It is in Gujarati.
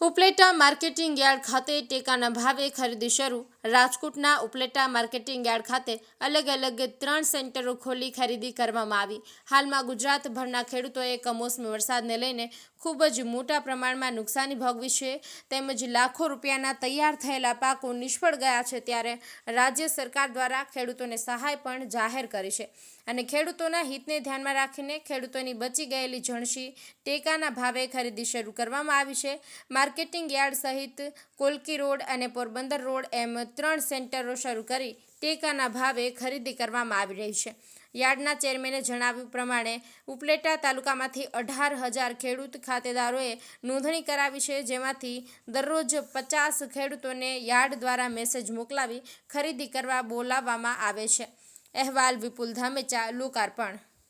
ઉપલેટા માર્કેટિંગ યાર્ડ ખાતે ટેકાના ભાવે ખરીદી શરૂ. રાજકોટના ઉપલેટા માર્કેટિંગ યાર્ડ ખાતે અલગ અલગ ત્રણ સેન્ટરો ખોલી ખરીદી કરવામાં આવી. હાલમાં ગુજરાતભરના ખેડૂતોએ કમોસમી વરસાદને લઈને ખૂબ જ મોટા પ્રમાણમાં નુકસાની ભોગવી છે. તેમજ લાખો રૂપિયાના તૈયાર થયેલા પાકો નિષ્ફળ ગયા છે ત્યારે રાજ્ય સરકાર દ્વારા ખેડૂતોને સહાય પણ જાહેર કરી છે. અને ખેડૂતોના હિતને ધ્યાનમાં રાખીને ખેડૂતોની બચી ગયેલી જણસી ટેકાના ભાવે ખરીદી શરૂ કરવામાં આવી છે. માર્કેટિંગ યાર્ડ સહિત કોલકી રોડ અને પોરબંદર રોડ એમ ત્રણ સેન્ટરો શરૂ કરી ટેકાના ભાવે ખરીદી કરવામાં આવી રહી છે. યાર્ડના ચેરમેને જણાવ્યું પ્રમાણે, ઉપલેટા તાલુકામાંથી અઢાર હજાર ખેડૂત ખાતેદારોએ નોંધણી કરાવી છે, જેમાંથી દરરોજ પચાસ ખેડૂતોને યાર્ડ દ્વારા મેસેજ મોકલાવી ખરીદી કરવા બોલાવવામાં આવે છે. અહેવાલ વિપુલ ધામેચા, લોકાર્પણ.